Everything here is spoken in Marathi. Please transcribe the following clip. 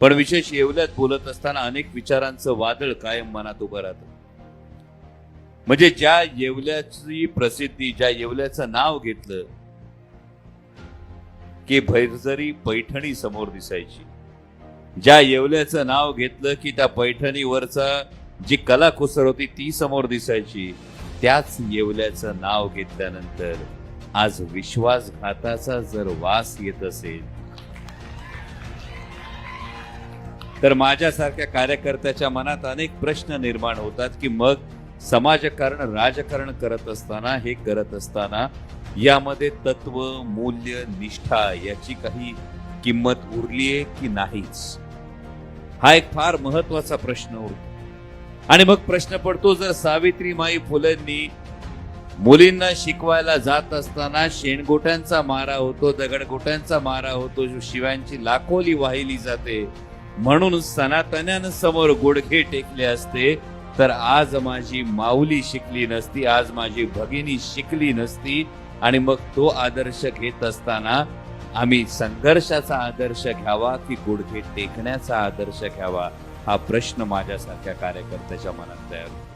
पण विशेष येवल्यात बोलत असताना अनेक विचारांचं वादळ कायम मनात उभं राहतं. म्हणजे ज्या येवल्याची प्रसिद्धी ज्या येवल्याचं नाव घेतलं की भैरजरी पैठणी समोर दिसायची. ज्या येवल्याचं नाव घेतलं की त्या पैठणीवरचा जी कलाकुसर होती ती समोर दिसायची. त्याच येवल्याचं नाव घेतल्यानंतर आज विश्वासघाताचा जर वास येत असेल तर माझ्यासारख्या कार्यकर्त्याच्या मनात अनेक प्रश्न निर्माण होतात की मग समाजकारण राजकारण करत असताना हे करत असताना यामध्ये तत्व मूल्य निष्ठा याची काही किंमत उरली आहे की नाहीच? हा एक फार महत्त्वाचा प्रश्न उरतो. आणि मग प्रश्न पडतो जर सावित्रीमाई फुलेंनी मुलींना शिकवायला जात असताना शेणगोट्यांचा मारा होतो दगडगोट्यांचा मारा होतो जो शिव्यांची लाखोली वाहिली जाते म्हणून सनातन्यानं समोर गुडघे टेकले असते तर आज माझी माऊली शिकली नसती आज माझी भगिनी शिकली नसती. आणि मग तो आदर्श घेत असताना आम्ही संघर्षाचा आदर्श घ्यावा की गुडघे टेकण्याचा आदर्श घ्यावा हा प्रश्न माझ्यासारख्या कार्यकर्त्याच्या मनात तयार होतो.